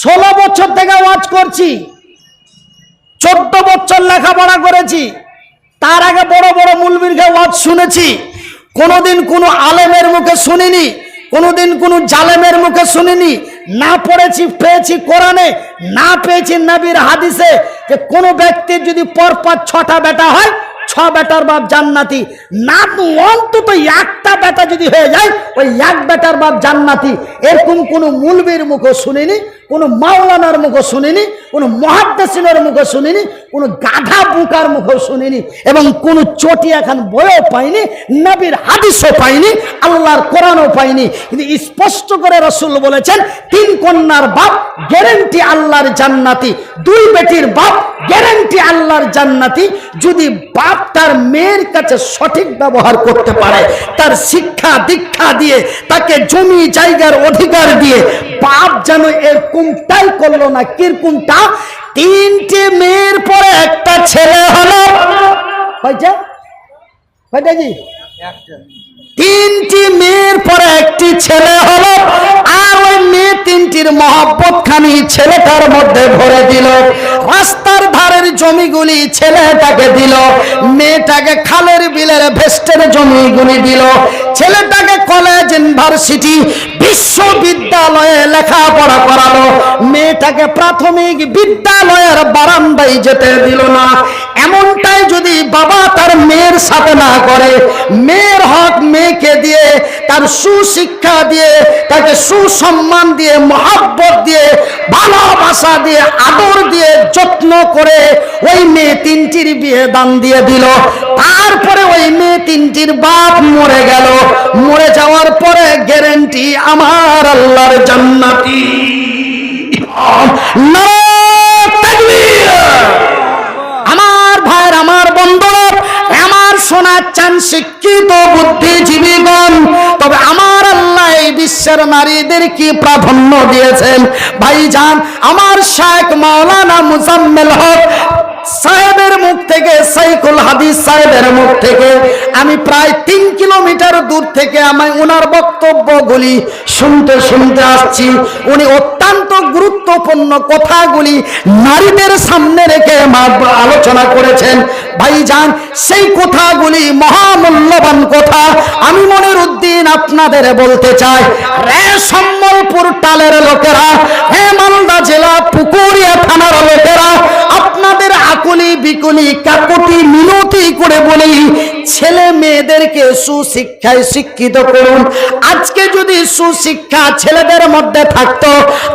ষোলো বছর থেকে ওয়াজ করছি, চোদ্দ বছর লেখাপড়া করেছি, তার আগে বড় বড় মুলবিরকে ওয়াজ শুনেছি, কোনোদিন কোনো আলেমের মুখে শুনিনি, কোনোদিন কোনো জালেমের মুখে শুনিনি, না পড়েছি, পেয়েছি কোরআনে, না পেয়েছি নবীর হাদিসে যে কোনো ব্যক্তির যদি পরপর ছটা বেটা হয়, ছ বেটার বাপ জান্নাতি, না অন্তত একটা বেটা যদি হয়ে যায়, ওই এক বেটার বাপ জান্নাতি, এরকম কোনো মুলবির মুখে শুনিনি কোনো মাওলানার মুখে শুনিনি, কোনো মহাদ্দেশিনের মুখে শুনিনি, কোনো গাধা বুকার মুখেও শুনিনি এবং কোনো চটি এখন বইও পাইনি, নবীর হাদিসও পাইনি, আল্লাহর কোরআনও পাইনি। কিন্তু স্পষ্ট করে রসুল বলেছেন, তিন কন্যার বাপ গ্যারেন্টি আল্লাহর জান্নাতি, দুই বেটির বাপ গ্যারেন্টি আল্লাহর জান্নাতি, যদি বাপ তার মেয়ের কাছে সঠিক ব্যবহার করতে পারে, তার শিক্ষা দীক্ষা দিয়ে, তাকে জমি জায়গার অধিকার দিয়ে, বাপ যেন এরকমটাই করল না কিরকমটা? তিনটে মেয়ের পরে একটা ছেলে হলো। হয়েছে? হয়েছে জি তিনটি মেয়ের পরে একটি ছেলে হলো, আর ওই মেয়ে তিনটির মহব্বত খানি ছেলেটার মধ্যে ভরে দিল। রাস্তার ধারের জমিগুলি ছেলেটাকে দিল। মেয়েটাকে খালের বিলের ভেস্টের জমিগুলি দিল। ছেলেটাকে কলেজ, ইউনিভার্সিটি, বিশ্ববিদ্যালয়ে লেখাপড়া করালো। মেয়েটাকে প্রাথমিক বিদ্যালয়ের বারান্দায় যেতে দিল না। এমনটাই যদি বাবা তার মেয়ের সাথে না করে, মেয়ের হক মেয়েকে দিয়ে, তার সুশিক্ষা দিয়ে, তাকে সুসম্মান দিয়ে, মহাব্বত দিয়ে, ভালোবাসা দিয়ে, আদর দিয়ে, যত্ন করে ওই মেয়ে তিনটির বিয়ে দান দিয়ে দিল। তারপরে ওই মেয়ে তিনটির বাপ মরে গেল। মরে যাওয়ার পরে গ্যারেন্টি আমার আল্লাহর জান্নাতি। নারায়ে চান শিক্ষিত বুদ্ধিজীবীগণ। তবে আমার আল্লাহ এই বিশ্বের নারীদের কি প্রাধান্য দিয়েছেন? ভাইজান, আমার শেখ মুজাম্মেল হক সাহেবের মুখ থেকে, সাইকুল হাদিস সাহেবের মুখ থেকে, আমি প্রায় তিন কিলোমিটার দূর থেকে আমি ওনার বক্তব্যগুলি শুনতে শুনতে আসছি। উনি অত্যন্ত গুরুত্বপূর্ণ কথাগুলি নারীদের সামনে রেখে আলোচনা করেছেন। ভাইজান, সেই কথাগুলি মহামূল্যবান কথা। আমি মনির উদ্দিন আপনাদের বলতে চাই, রে সম্বলপুর টালের লোকেরা, হে মালদা জেলা পুকুরিয়া থানার লোকেরা, আপনাদের আকুলি বিকুলি কাকুতি মিনতি করে বলি ছেলে মেয়েদেরকে সুশিক্ষায় শিক্ষিত করুন। আজকে যদি সুশিক্ষা ছেলেদের মধ্যে থাকতো,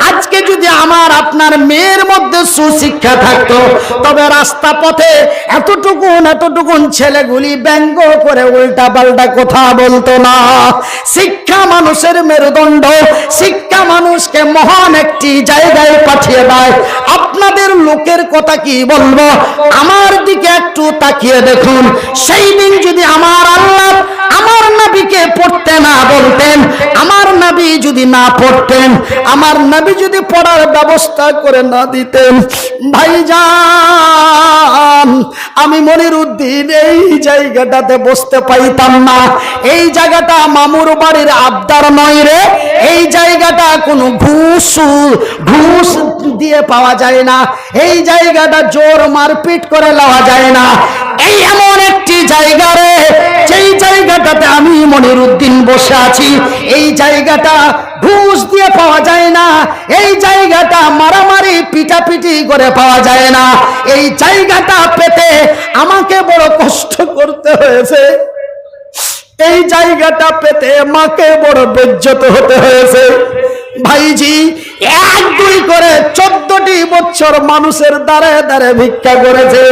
আজকে যদি আমার আপনার মেয়ের মধ্যে সুশিক্ষা থাকতো, তবে রাস্তা পথে এতটুকুন এতটুকুন ছেলেগুলি ব্যঙ্গ করে উল্টা পাল্টা কথা বলতো না। শিক্ষা মানুষের মেরুদণ্ড, শিক্ষা মানুষকে মহান একটি জায়গায় পাঠিয়ে দেয়। আপনাদের লোকের কথা কি বলব? আমার দিকে একটু তাকিয়ে দেখুন। সেই দিন যদি আমার আল্লাহ আমার নবীকে পড়তে না বলতেন আমার নবী যদি না পড়তেন, আমার নবী যদি পড়ার ব্যবস্থা করে না দিতেন, ভাইজান, আমি মনির উদ্দিন এই জায়গাটাতে বসতে পাইতাম না। এই জায়গাটা মামুর বাড়ির আবদার নয় রে, এই জায়গাটা কোনো ঘুষ ঘুষ দিয়ে পাওয়া যায় না। এই জায়গাটা জোর মারপিট করে লওয়া যায় না। এই এমন একটি জায়গা রে, যেই জায়গাটাতে আমি মনির উদ্দিন বসে আছি, এই জায়গাটা ঘুষ দিয়ে পাওয়া যায় না। এই জায়গাটা মারামারি, পিটাপিটি করে পাওয়া যায় না। এই জায়গাটা পেতে আমাকে বড় কষ্ট করতে হয়েছে। এই জায়গাটা পেতে মাকে বড় বেজ্জত হতে হয়েছে। ভাইজি, এক দুই করে চোদ্দটি বছর মানুষের দ্বারে দ্বারে ভিক্ষা করেছে।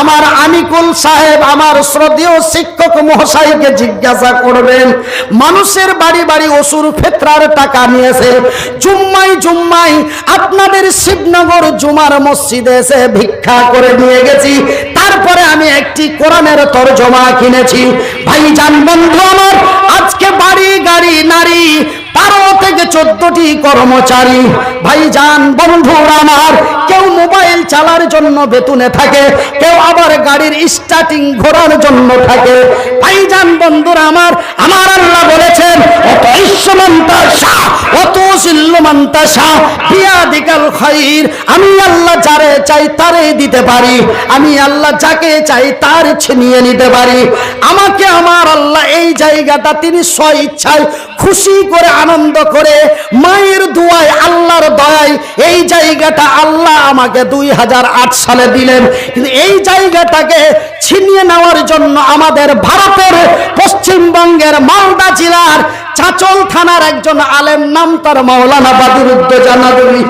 আমার আনিকুল সাহেব, আমার শ্রদ্ধেয় শিক্ষক মহাশয়কে জিজ্ঞাসা করবেন, মানুষের বাড়ি বাড়ি অসুর ফেতরার টাকা নিয়েছে। জুম্মাই জুম্মাই আপনাদের শিবনগর জুমার মসজিদে এসে ভিক্ষা করে নিয়ে গেছি। তারপরে আমি একটি কোরআনের তর্জমা কিনেছি। ভাইজান বন্ধু আমার, আজকে বাড়ি গাড়ি নারী বারো থেকে চোদ্দটি কর্মচারী, ভাইজান, বন্ধুরা আমার, কেউ মোবাইল খাওয়ার জন্য বেতনে থাকে, কেউ আবার গাড়ির স্টার্টিং ঘোরার জন্য থাকে। ভাইজান, বন্ধুরা আমার আমার আল্লাহ বলেছেন, অত ইস্যমন্তা শাহ অত শিল্যমন্তা শাহ বিয়াদিকাল খাইর, আমি আল্লাহ যারে চাই তারে দিতে পারি, আমি আল্লাহ যাকে চাই তার ছিনিয়ে নিতে পারি। আমাকে আমার আল্লাহ এই জায়গাটা তিনি স্ব ইচ্ছায় খুশি করে আনন্দ করে মায়ের দুয়ায় আল্লাহর দয়ায় এই জায়গাটা আল্লাহ আমাকে দুই হাজার আট সালে দিলেন। কিন্তু এই জায়গাটাকে ছিনিয়ে নেওয়ার জন্য আমাদের ভারতের পশ্চিমবঙ্গের মালদা জেলার চাচল থানার একজন আলেম নাম তার মাওলানা বাদুরুদ্দোজানাদুরি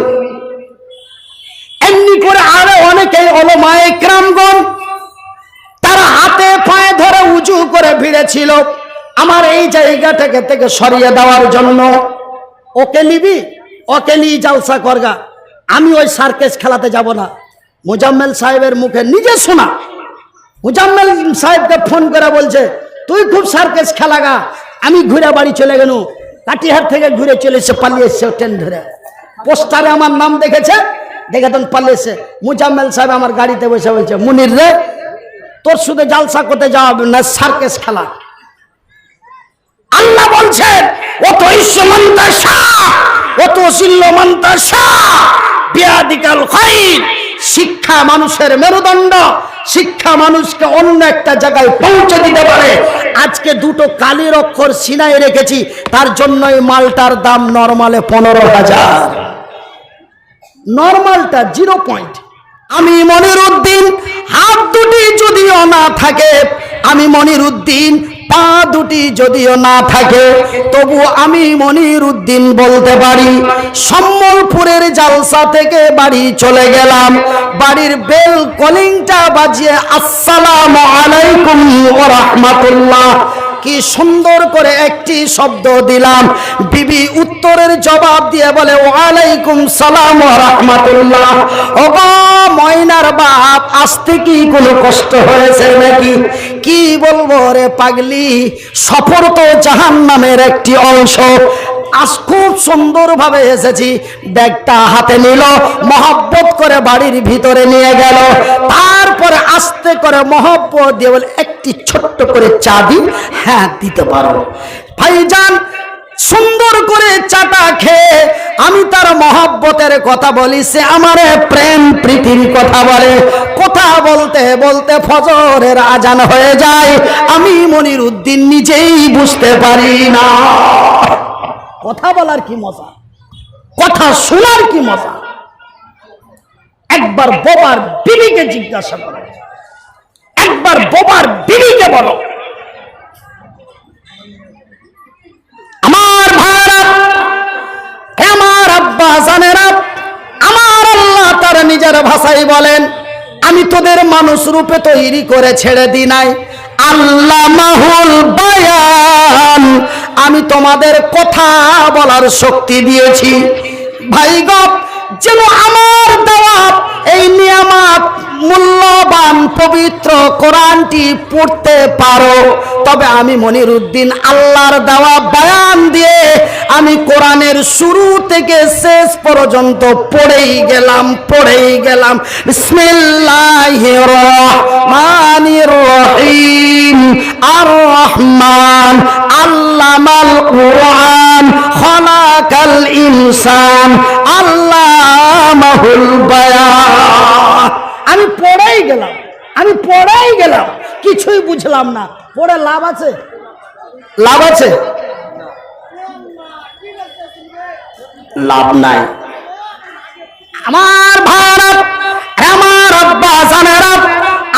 এমনি করে আরও অনেকেই অলমায় ক্রামগণ তারা হাতে পায়ে ধরে উঁচু করে ভিড়েছিল। আমার এই জায়গাটাকে থেকে থেকে সরিয়ে দেওয়ার জন্য ওকে নিবি, ওকে নিয়ে জালসা করগা। আমি ওই সার্কেস খেলাতে যাব না। মুজাম্মেল সাহেবের মুখে নিজে শোনা। মুজাম্মেল সাহেবকে ফোন করে বলছে, তুই খুব সার্কেস খেলাগা, আমি ঘুরে বাড়ি চলে গেল কাটিহার থেকে ঘুরে চলে এসে পালিয়ে এসছে ট্রেন ধরে। পোস্টারে আমার নাম দেখেছে, দেখে তখন পালিয়েছে। মুজাম্মেল সাহেব আমার গাড়িতে বসে বলছে, মুনির রে, তোর শুধু জালসা করতে যাওয়া না, সার্কেস খেলা। বলছেন, অত ইস্যমন্তা শাহ, অত শিল্যমন্তা শাহ শিক্ষা মানুষের মেরুদণ্ড, শিক্ষা মানুষকে অন্য একটা জায়গায় পৌঁছে দিতে পারে। আজকে দুটো কালির অক্ষর সিনায় রেখেছি, তার জন্যই মালটার দাম নর্মালে পনেরো হাজার। নর্মালটা জিরো পয়েন্ট। আমি মনির উদ্দিন হাত দুটি যদিও না থাকে, আমি মনির উদ্দিন পা দুটি যদিও না থাকে, তবু আমি মনির উদ্দিন বলতে পারি, সম্বলপুরের জালসা থেকে বাড়ি চলে গেলাম। বাড়ির বেল কলিংটা বাজিয়ে, আসসালাম আলাইকুম রাহমাতুল্লাহ। কি সুন্দর করে একটি শব্দ দিলাম। বিবি উত্তরের জবাব দিয়ে বলে, ওয়ালাইকুম সালাম রাহমাতুল্লাহ। ও গো ময়নার বাপ আসতে কি কোনো কষ্ট হয়েছে নাকি? কি বলব রে পাগলি, সফর তো জাহান নামের একটি অংশ। আজ খুব সুন্দরভাবে এসেছি। ব্যাগটা হাতে নিল, মহব্বত করে বাড়ির ভিতরে নিয়ে গেল। তারপরে আস্তে করে মহব্বত দিয়ে বলে, একটি ছোট্ট করে চা দিন হ্যাঁ দিতে পারো। ভাইজান, সুন্দর করে চাটা খেয়ে আমি তার মহব্বতের কথা বলি, সে আমারে প্রেম প্রীতির কথা বলে। কথা বলতে বলতে ফজরের আজান হয়ে যায়। আমি মনির উদ্দিন নিজেই বুঝতে পারি না। কথা বলার কি মজা? কথা শোনার কি মজা? একবার বোবার বিবিকে জিজ্ঞাসা করো। একবার বোবার বিবিকে বলো। আমার ভাইরা আমার আব্বা জানেরা, আমার আল্লাহ তারা নিজের ভাষায় বলেন, আমি তোদের মানুষ রূপে তৈরি করে ছেড়ে দি নাই। আল্লাহ মাহুল বায়ান। আমি তোমাদের কথা বলার শক্তি দিয়েছি। ভাই গপ যেন আমার দেওয়া এই নিয়ামাত মূল্যবান, পবিত্র কোরআনটি পড়তে পারো। তবে আমি মনির উদ্দিন আল্লাহর দেওয়া বয়ান দিয়ে আমি কোরআনের শুরু থেকে শেষ পর্যন্ত পড়েই গেলাম পড়েই গেলাম। রহিম আর রহমান আল্লামাল কোরআন, খলাকাল ইনসান, আল্লামাহুল বায়ান। আমি পড়েই গেলাম আমি পড়েই গেলাম কিছুই বুঝলাম না। পড়ে লাভ আছে? লাভ আছে? লাভ নাই। আমার ভারত আমার আব্বা জানেরা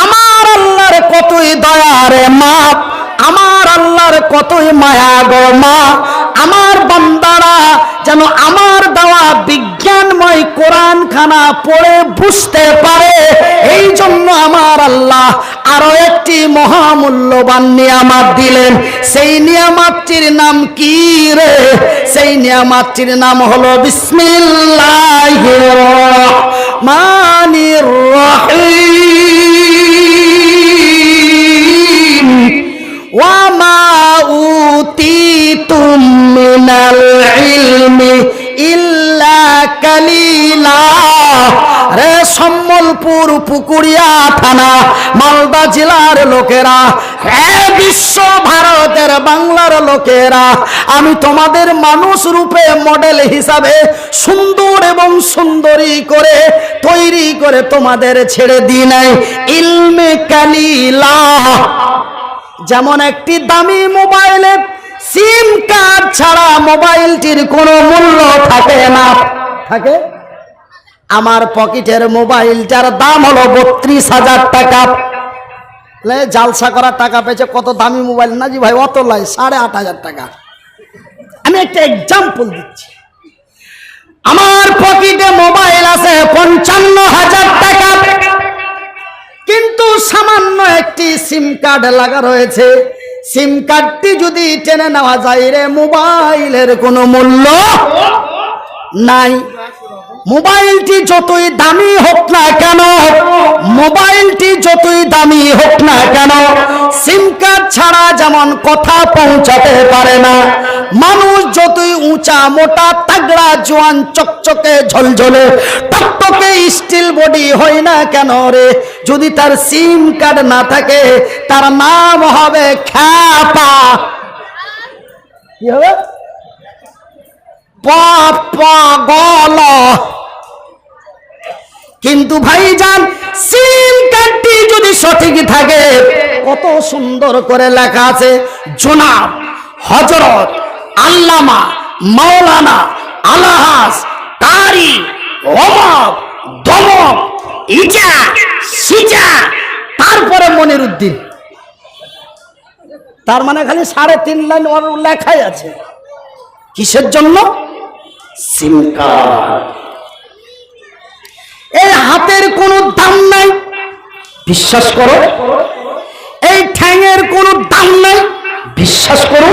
আমার আল্লাহর কতই দয়ারে মাপ। আমার আল্লাহর কতই মায়া গো আমার বান্দারা যেন আমার দেওয়া বিজ্ঞানময় কোরআন খানা পড়ে বুঝতে পারে এই জন্য আমার আল্লাহ আরও একটি মহামূল্যবান নিয়ামাত দিলেন। সেই নিয়ামাতটির নাম কি রে? সেই নিয়ামাতটির নাম হলো বিসমিল্লাহির রহমানির রহিম। উতিতুম মিনাল ইলমি ইল্লা কালিলা। রে সম্মল জামালপুর পুকুরিয়া থানা, মালদা জেলার লোকেরা হে বিশ্ব ভারতের বাংলার লোকেরা, আমি তোমাদের মানুষ রূপে মডেল হিসাবে সুন্দর এবং সুন্দরী করে তৈরি করে তোমাদের ছেড়ে দিই নাই। ইলমে কালিলা। যেমন একটি দামি মোবাইলে সিম কার্ড ছাড়া মোবাইলটির কোনো মূল্য থাকে না। থাকে? আমার পকেটের মোবাইলটার দাম হলো বত্রিশ হাজার টাকা। জালসা করার টাকা পেয়েছে, কত দামি মোবাইল? না জি ভাই, অত লাই, সাড়ে আট হাজার টাকা। আমি একটা এক্সাম্পল দিচ্ছি। আমার পকেটে মোবাইল আছে পঞ্চান্ন হাজার টাকা। কিন্তু সামান্য একটি সিম কার্ড লাগা রয়েছে। সিম কার্ডটি যদি টেনে নেওয়া যায় রে মোবাইলের কোনো মূল্য নাই। মোবাইলটি যতই দামি হোক না কেন, মোবাইলটি যতই দামি হোক না কেন সিম কার্ড ছাড়া যেমন কথা পৌঁছাতে পারে না, মানুষ যতই উঁচা, মোটা, তাগড়া, জোয়ান, চকচকে, ঝলঝলে, টকটকে স্টিল বডি হয় না কেন রে? যদি তার সিম কার্ড না থাকে, তার নাম হবে খ্যাপা। কি হবে? পাগল কিন্তু ভাইজান, সিম কার্ডটি যদি সঠিক থাকে, কত সুন্দর করে লেখা আছে, জোনাব, হজরত, আল্লামা, মাওলানা আলাহাস তারি অমক দমক, ইজা, সিজা, তারপরে মনির উদ্দিন তার মানে খালি সাড়ে তিন লাইন ওর লেখাই আছে। কিসের জন্য? SIM card. এই হাতের কোনো দাম নাই, বিশ্বাস করো। এই ঠ্যাঙের কোনো দাম নাই, বিশ্বাস করো।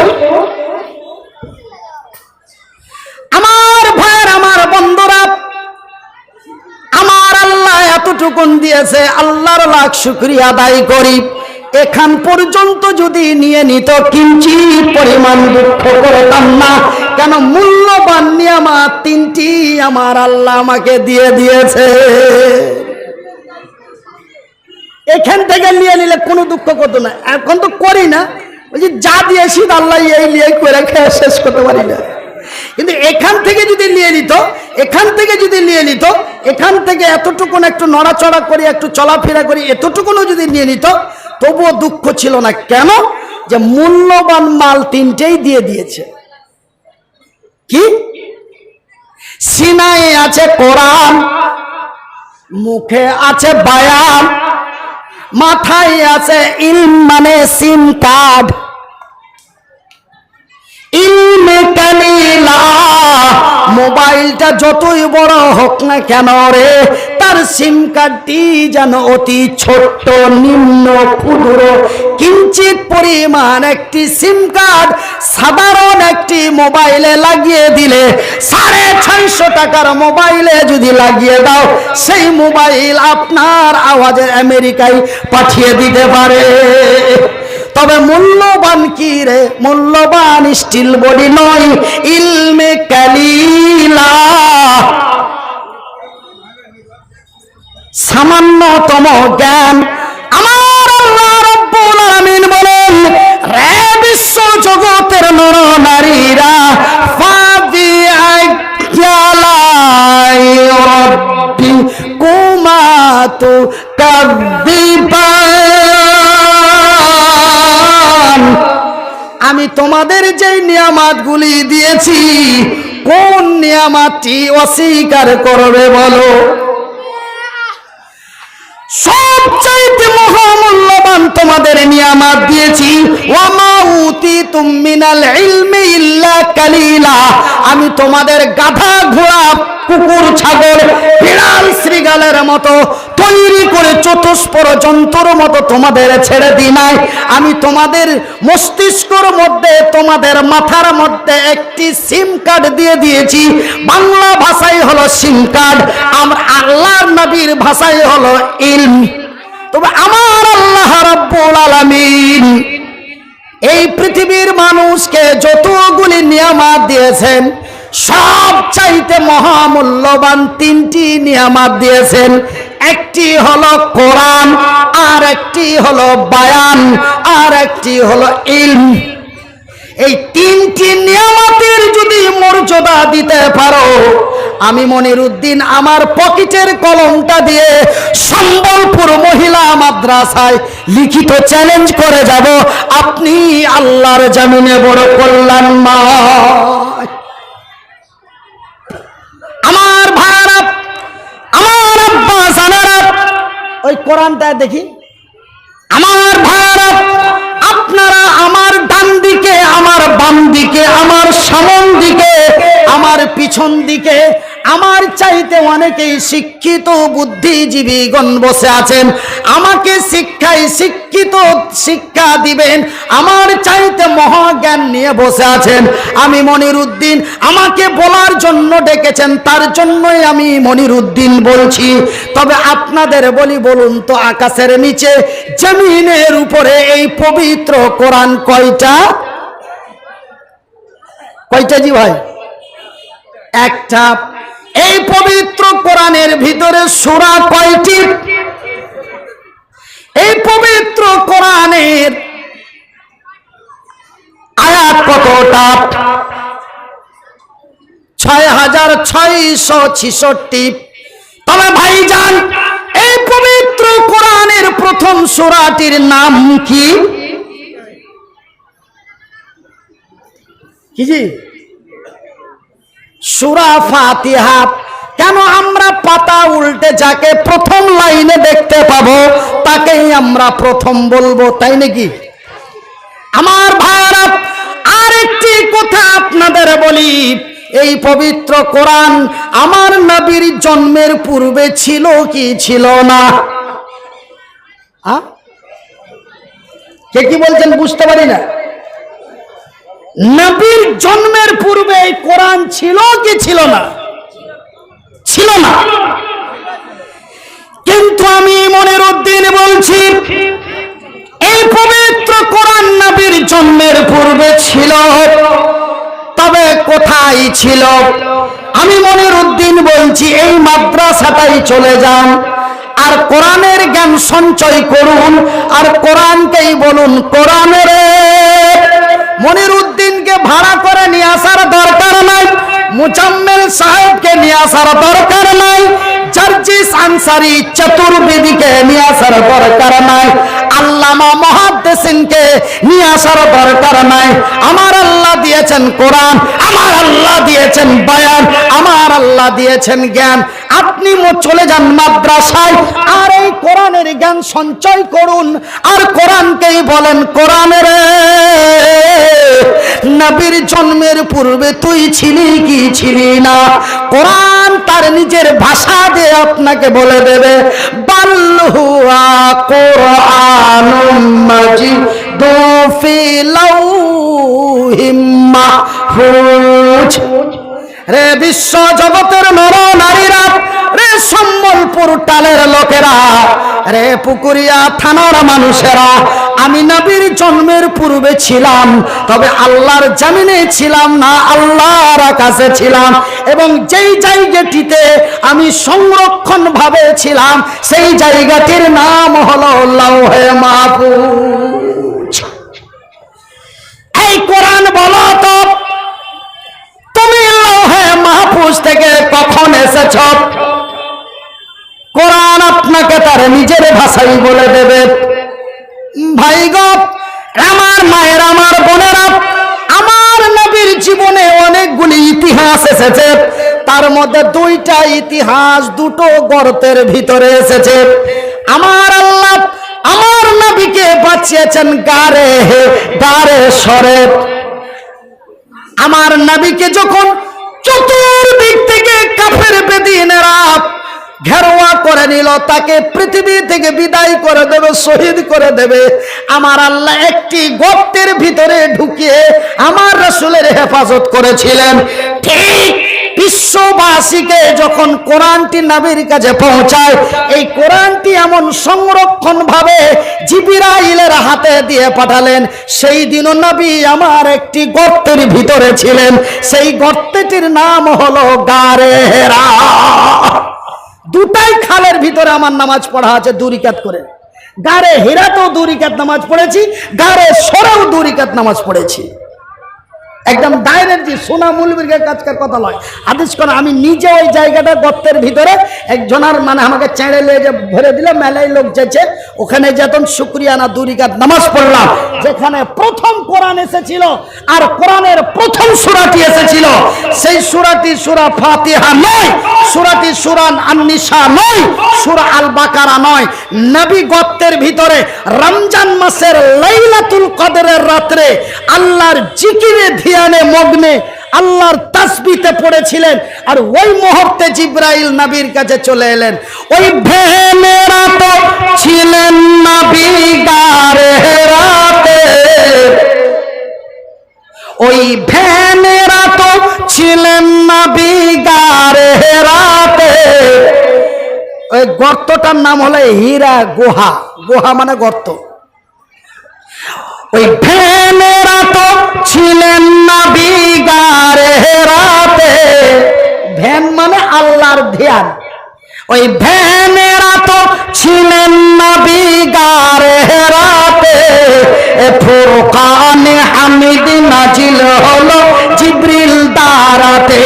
আমার ভাইয়ের, আমার বন্ধুরা, আমার আল্লাহ এতটুকুন দিয়েছে, আল্লাহর লাখ শুক্রিয়া আদায় করি। এখান পর্যন্ত যদি নিয়ে নিত কিঞ্চিত পরিমাণ দুঃখ করতাম না। কেন মূল্যবান নিয়ামত তিনটি আমার আল্লাহ আমাকে দিয়ে দিয়েছে। এখান থেকে নিয়ে নিলে কোনো দুঃখ করতো না। এখন তো করি না। বলছি যা দিয়েছি আল্লাহ এই নিয়ে করে খেয়ে শেষ করতে পারি না। কিন্তু এখান থেকে যদি নিয়ে নিত, এখান থেকে যদি নিয়ে নিত, এখান থেকে এতটুকুন একটু নড়াচড়া করি, একটু চলাফেরা করি, এতটুকুনও যদি নিয়ে নিত তবুও দুঃখ ছিল না। কেন? যে মূল্যবান মাল তিনটেই দিয়ে দিয়েছে। কি? সিনাই আছে কোরআন, মুখে আছে বায়ান, মাথায় আছে ইলম মানে সিম কার্ড। মোবাইলটা যতই বড় হোক না কেন রে তার সিম কার্ডটি যেন অতি ছোট্ট, নিম্ন, ক্ষুদ্র, কিঞ্চিত পরিমাণ একটি সিম কার্ড সাধারণ একটি মোবাইলে লাগিয়ে দিলে সাড়ে ছয়শো টাকার মোবাইলে যদি লাগিয়ে দাও, সেই মোবাইল আপনার আওয়াজে আমেরিকায় পাঠিয়ে দিতে পারে। তবে মূল্যবান কি রে? মূল্যবান স্টিল বডি নয়, ইলমে কালিলা সামান্যতম জ্ঞান। আমার আল্লাহ রব্বুল আলামিন বলেন, রে বিশ্ব জগতের নর নারীরা কুমাতু আমি তোমাদের যেই নিয়ামাতগুলি দিয়েছি, কোন নিয়ামাতটি অস্বীকার করবে বলো সবচাইতে মহামূল্যবান তোমাদের নিয়ামাত দিয়েছি। আমি তোমাদের গাধা ঘোড়া, কুকুর, ছাগল, বিড়াল শ্রীগালের মতো তৈরি করে চতুষ্পর যন্ত্র মতো তোমাদের ছেড়ে দিই নাই। আমি তোমাদের মস্তিষ্কর মধ্যে, তোমাদের মাথার মধ্যে একটি সিম কার্ড দিয়ে দিয়েছি। বাংলা ভাষাই হলো সিম কার্ড। আমার আল্লাহর নবীর ভাষাই হলো ইলম। তবে আমার আল্লাহ রাব্বুল আলামিন এই পৃথিবীর মানুষকে যতগুলি নিয়ামত দিয়েছেন সব চাইতে মহামূল্যবান তিনটি নিয়ামত দিয়েছেন। একটি হলো কোরআন, আর একটি হলো বায়ান, আর একটি হলো ইলম। এই তিনটি নিয়ামতের যদি মর্যাদা দিতে পারো, আমি মনির উদ্দিন আমার পকেটের কলমটা দিয়ে সম্বলপুর মহিলা মাদ্রাসায় লিখিত চ্যালেঞ্জ করে যাব। আপনি আল্লাহর জামিনে বড় কল্যাণ আমার ভাইরা আমার আব্বা জানারা, ওই কোরআনটা দেখি। আমার ভাইরা আপনারা আমার ডান দিকে আমার বাম দিকে আমার সামন দিকে আমার পিছন দিকে আমার চাইতে অনেকেই শিক্ষিত বুদ্ধিজীবীগণ বসে আছেন। আমাকে শিক্ষায় শিক্ষিত শিক্ষা দিবেন, আমার চাইতে মহাজ্ঞান নিয়ে বসে আছেন। আমি মনির উদ্দিন আমাকে বলার জন্য ডেকেছেন, তার জন্যই আমি মনির উদ্দিন বলছি। তবে আপনাদের বলি বলুন তো, আকাশের নিচে, জমিনের উপরে এই পবিত্র কোরআন কয়টা? কয়টা জি ভাই? একটা, এই পবিত্র কোরআনের ভিতরে সুরা কয়টি? এই পবিত্র কোরআনের আয়াত কতটা? ছয় হাজার ছয়শো ছিষট্টি। তবে ভাইজান, এই পবিত্র কোরআনের প্রথম সুরাটির নাম কি? কি সুরা ফাতিহা। কেন আমরা পাতা উল্টে যাকে প্রথম লাইনে দেখতে পাবো, তাকেই আমরা প্রথম বলব, তাই নাকি? আমার ভাইরা আরেকটি কথা আপনাদের বলি। এই পবিত্র কোরআন আমার নবীর জন্মের পূর্বে ছিল কি ছিল না? কে কি বলছেন বুঝতে পারি না। নবীর জন্মের পূর্বে কোরআন ছিল কি ছিল না? ছিল না। কিন্তু আমি মনের উদ্দিন বলছি, এই পবিত্র কোরআন নবীর জন্মের পূর্বে ছিল, তবে কোথায় ছিল? আমি মনের উদ্দিন বলছি, এই মাদ্রাসাটাই চলে যান আর কোরআনের জ্ঞান সঞ্চয় করুন আর কোরআনকেই বলুন কোরআনের। মনির উদ্দিনকে ভাড়া করে নিয়ে আসার দরকার নাই। মুজাম্মেল সাহেবকে নিয়ে আসার দরকার নাই। জার্জিস আনসারি চতুর্বেদীকে নিয়ে আসার দরকার নাই। আল্লামা মহাদ্দেসিনকে নিয়ে আসার দরকার নাই। আমার আল্লাহ দিয়েছেন কোরআন, আমার আল্লাহ দিয়েছেন বয়ান, আমার আল্লাহ দিয়েছেন জ্ঞান। আপনি চলে যান মাদ্রাসায় আর এই কোরআনের জ্ঞান সঞ্চয় করুন। আর কোরআনকেই বলেন, কোরআনের নবীর জন্মের পূর্বে তুই ছিলি কি ছিলি না? কোরআন তার নিজের ভাষা দিয়ে আপনাকে বলে দেবে। বাল্লুয়া কোরআন মাজিদ ফি লাউহিম মাহফুজ রে বিশ্ব জগতের নর নারীরা সম্বলপুর টালের লোকেরা, রে পুকুরিয়া থানার মানুষেরা, আমি নবীর জন্মের পূর্বে ছিলাম, তবে আল্লাহর জামিনে ছিলাম না, আল্লাহর কাছে ছিলাম, এবং যেই জায়গাটিতে আমি সংরক্ষণ ভাবে ছিলাম, সেই জায়গাটির নাম হলো লৌহে এই কোরআন বলো তো, তুমি লৌহে মাহফুজ থেকে কখন এসেছ? কোরআন আপনাকে তার নিজের ভাষাই বলে দেবে। ভাই আমার মায়ের, আমার বোনেরা, আমার নবীর জীবনে অনেকগুলি ইতিহাস এসেছে। তার মধ্যে দুইটা ইতিহাস দুটো গর্তের ভিতরে এসেছে। আমার আল্লাহ আমার নবীকে বাঁচিয়েছেন গারে হে, গারে সরে আমার নবীকে যখন চতুর্দিক থেকে কাফের বেদিনেরা ঘেরোয়া করে নিল, তাকে পৃথিবী থেকে বিদায় করে দেবে, শহীদ করে দেবে। আমার আল্লাহ একটি গর্তের ভিতরে ঢুকিয়ে আমার রসুলের হেফাজত করেছিলেন। ঠিক বিশ্ববাসীকে যখন কোরআনটি নাবির কাছে পৌঁছায়, এই কোরআনটি এমন সংরক্ষণ ভাবে জিবিরাইলের হাতে দিয়ে পাঠালেন, সেই দিনও নবী আমার একটি গর্তের ভিতরে ছিলেন। সেই গর্তটির নাম হলো গারেরা দুটাই খালের ভিতরে আমার নামাজ পড়া আছে দুরিকাত করে। গাড়ে হেরাতেও দুরিকাত নামাজ পড়েছি, গাড়ে সরেও দুরিকাত নামাজ পড়েছি। একদম ডাইরেক্ট যে সোনা মুলবির কাজকার কথা নয় আদেশ করে আমি নিজে ওই জায়গাটা গর্তের ভিতরে একজনের মানে আমাকে চেঁড়ে লিয়ে যে ভরে দিলে, মেলায় লোক যেছে ওখানে যখন শুক্রিয়া না দুরিকাত নামাজ পড়লাম, যেখানে প্রথম কোরআন এসেছিল আর কোরআনের প্রথম সুরাটি এসেছিল। সেই সুরাটি সুরা ফাতিহা নয়, সুরাটি সুরান আন্নিসা নয়, সুরা আল বাকারা নয়। নবী গর্তের ভিতরে রমজান মাসের লাইলাতুল কদরের রাত্রে আল্লাহর জিকিরে ধ্যানে মগ্নে আল্লাহর তাসবিতে পড়েছিলেন আর ওই মুহূর্তে জিব্রাইল নবীর কাছে চলে এলেন। ওই ভেনেরা তো ছিলেন নবী রাতে। ওই ভ্যানেরা তো ছিলেন নবী রাতে। ওই গর্তটার নাম হলো হীরা গুহা। গুহা মানে গর্ত। ওই ভ্যানেরা তো ছিলেন না বিগারে রাতে। ভ্যান মানে আল্লাহর ধ্যান। ওই ভ্যানেরা তো ছিলেন না বিগারে রাতে। ফুরকানে হামিদ নাজিল হলো জিব্রিল দারাতে।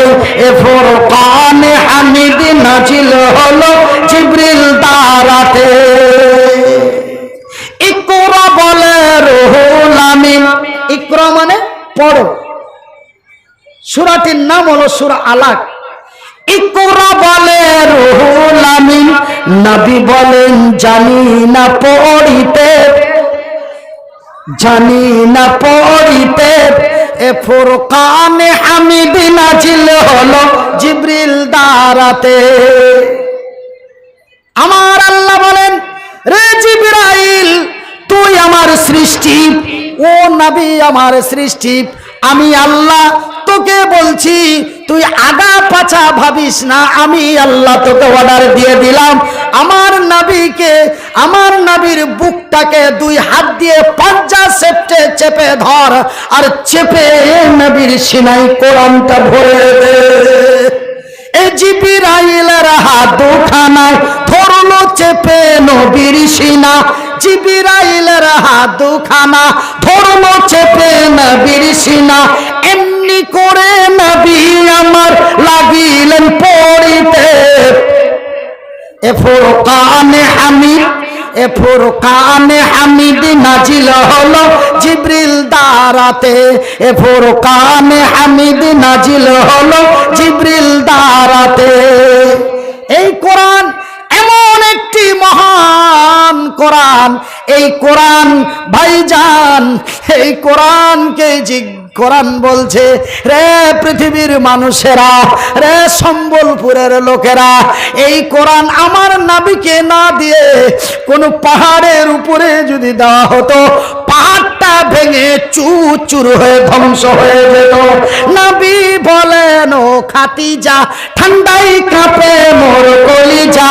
এ ফুরকানে হামিদ নাজিল হলো জিব্রিল দারাতে। ইকরা বলে রুহুল আমিন। ইকরা মানে পড়ো সূরাটির নাম হলো সূরা আলাক। ইকরা বলে, রুহুল হলো জিব্রিল দারাতে আমার আল্লাহ বলেন, রে জিব্রাইল, তুই আমার সৃষ্টি। ও নবী আমার সৃষ্টি, আমি আল্লাহ তোকে বলছি, তুই আগা পাছা ভাবিস না, আমি আল্লাহ তোকে অর্ডার দিয়ে দিলাম। আমার নবীকে, আমার নবীর বুকটাকে দুই হাত দিয়ে পাঞ্জা সেপটে চেপে ধর আর চেপে নবীর সিনাই কোরআনটা ভরে দে। হাত চেপে নবীর সিনা, জিবিরাইলের হাত দুখানা ধরলো চেপে নবীর সিনা এমনি করে নবী আমার লাগিলেন পড়িতে। এ ফুরকানে হামিদ, এ ফুরকানে হামিদ নাজিল হলো জিব্রিল দারাতে। এ ফুরকানে হামিদ নাজিল হলো জিব্রিল দারাতে। এই কোরআন মহান কোরআন, এই কোরআন ভাইজান, এই কোরআনকে জিজ্ঞাসা কোরআন বলছে, রে পৃথিবীর মানুষেরা, রে সম্বলপুরের লোকেরা, এই কোরআন আমার নাবিকে না দিয়ে কোনো পাহাড়ের উপরে যদি দেওয়া হতো ভেঙে চুর চুর হয়ে ধ্বংস হয়ে যেত। নাবি বলেন, ও খাতি যা ঠান্ডাই কাঁপে মোর কলিজা।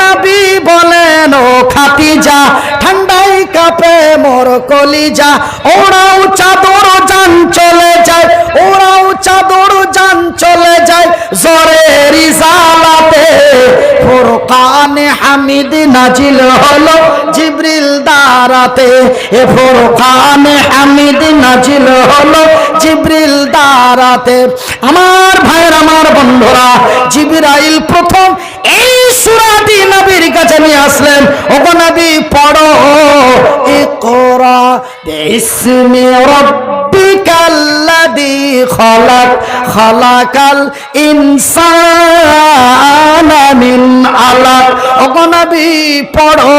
নাবি বলেন, ও খাতি যা ঠান্ডাই কাঁপে মোর কলিজা। ওরাও চাদর যান চলে যায়, ওরাও চাদর যান চলে যায় জরের ইজালাতে ফোরকানে হামিদ নাজিল হলো জিব্রিল দারাতে। এ ফোরকানে হামিদ নাজিল হলো জিব্রিল দারাতে। আমার ভাইয়ের, আমার বন্ধুরা, জিবিরাইল প্রথম এই সুরাটি নবীর কাছে নিয়ে আসলেন। ওগো নবী, পড়ো। ইকরা বিসমি রাব্বিকাল্লাযী খলাক, খলাকাল ইনসানা মিন আলাক। ওগো নবী, পড়ো।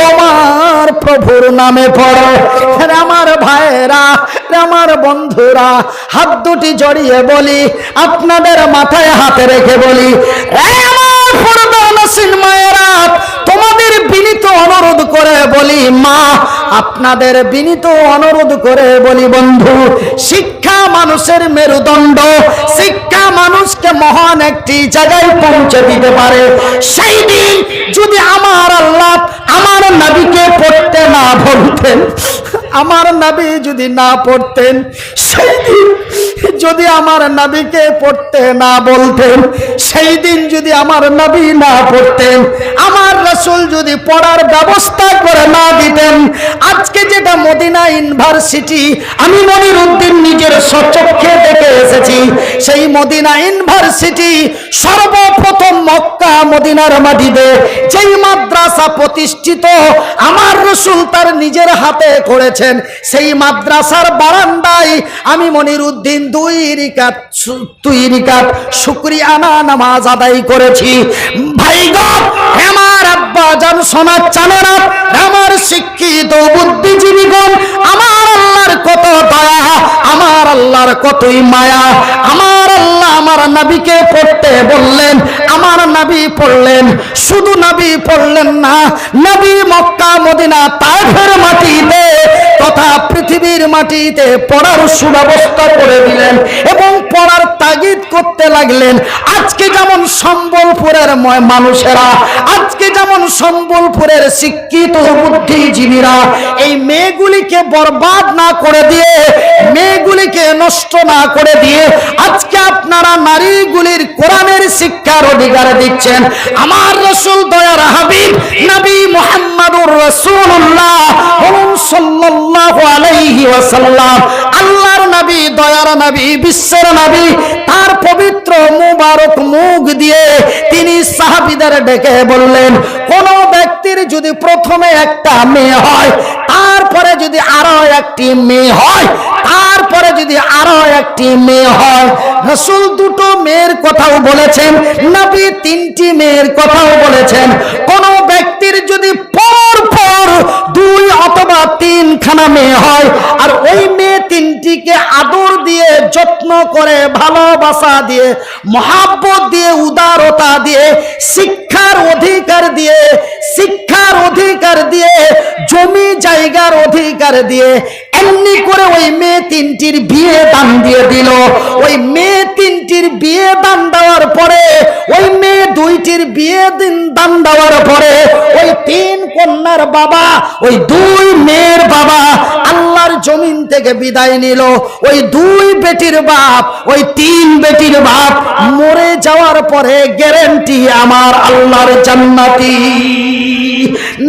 তোমার প্রভুর নামে পড়ো। আমার ভাইরা আমার বন্ধুরা, হাত দুটি জড়িয়ে বলি, আপনাদের মাথায় হাতে রেখে বলি আমার তোমাদের বিনীত অনুরোধ করে বলি, মা, আপনাদের বিনীত অনুরোধ করে বলি বন্ধু, শিক্ষা মানুষের মেরুদণ্ড, শিক্ষা মানুষকে মহান একটি জায়গায় পৌঁছে দিতে পারে। সেই দিন যদি আমার আল্লাহ আমার নবীকে পড়তে না বলতেন আমার নবী যদি না পড়তেন, সেই দিন যদি আমার নবীকে পড়তে না বলতেন, সেই দিন যদি আমার নবী না পড়তেন, আমার রসুল যদি পড়ার ব্যবস্থা করে না দিতেন, আজকে যেটা মদিনা ইউনিভার্সিটি, আমি মনির উদ্দিন নিজের সচক্ষে দেখে এসেছি, সেই মদিনা ইউনিভার্সিটি সর্বপ্রথম মক্কা মদিনার মাটিতে, যেই মাদ্রাসা প্রতিষ্ঠিত, আমার রসুল তার নিজের হাতে করেছেন সেই মাদ্রাসার বারান্দায় আমি মনির উদ্দিন দুই রিকাত দুই রিকাত শুক্রিয়ানা নামাজ আদায় করেছি। ভাই গো, আমার আব্বা জান সোনার চানেরা আমার শিক্ষিত বুদ্ধিজীবীগণ, আমার আল্লাহর কত দয়া আমার আল্লাহর কতই মায়া। আমার আল্লাহ আমার নবীকে পড়তে বললেন, আমার নবী পড়লেন, শুধু নাবি পড়লেন না, নবী মক্কা, মদিনা, তাইফের মাটিতে, তথা পৃথিবীর মাটিতে পড়ার সুব্যবস্থা করে দিলেন এবং পড়ার তাগিদ করতে লাগলেন। আজকে যেমন সম্বলপুরের মানুষেরা, আজকে যেমন সম্বলপুরের শিক্ষিত বুদ্ধিজীবীরা, এই মেয়েগুলিকে বরবাদ না করে দিয়ে মেয়েগুলিকে নষ্ট না করে দিয়ে আজকে আপনারা নারীগুলির কোরআনের শিক্ষার অধিকার দিচ্ছেন। আমার রসুল দয়ার হাবিব, নবী মোহাম্মদুর রসুল্লাহ সাল্লাল্লাহু আলাইহি ওয়াসাল্লাম, আল্লাহর নবী, দয়ার নবী, বিশ্বের নবী, তার পবিত্র মুবারক মুখ দিয়ে তিনি সাহাবীদের ডেকে বললেন, কোন ব্যক্তির যদি প্রথমে একটা মেয়ে হয়, তারপরে যদি আরও একটি মেয়ে হয়, তারপরে যদি আরও একটি মেয়ে হয়, রসুল দুটো মেয়ের কথাও বলেছেন, নবী তিনটি মেয়ের কথাও বলেছেন। কোন ব্যক্তির যদি পর পর দুই অথবা তিনখানা মেয়ে হয়, আর ওই মেয়ে তিনটিকে আদর দিয়ে, যত্ন করে, ভালোবাসা দিয়ে, মহাব্বত দিয়ে, উদারতা দিয়ে, শিক্ষার অধিকার দিয়ে, শিক্ষার অধিকার দিয়ে, জমি জায়গার অধিকার দিয়ে, এমনি করে ওই মেয়ে তিনটির বিয়ে দান দিয়ে দিল। ওই মেয়ে তিনটির বিয়ে দান দেওয়ার পরে, ওই মেয়ে দুইটির বিয়ে দিন দান দেওয়ার পরে, ওই তিন কন্যার বাবা, ওই দুই মেয়ের বাবা, আল্লাহর জমিন থেকে বিদায় ছিল, ওই দুই বেটির বাপ, ওই তিন বেটির বাপ মরে যাওয়ার পরে গ্যারেন্টি আমার আল্লাহর জান্নাতি।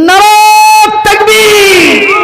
নারদ তাকবীর।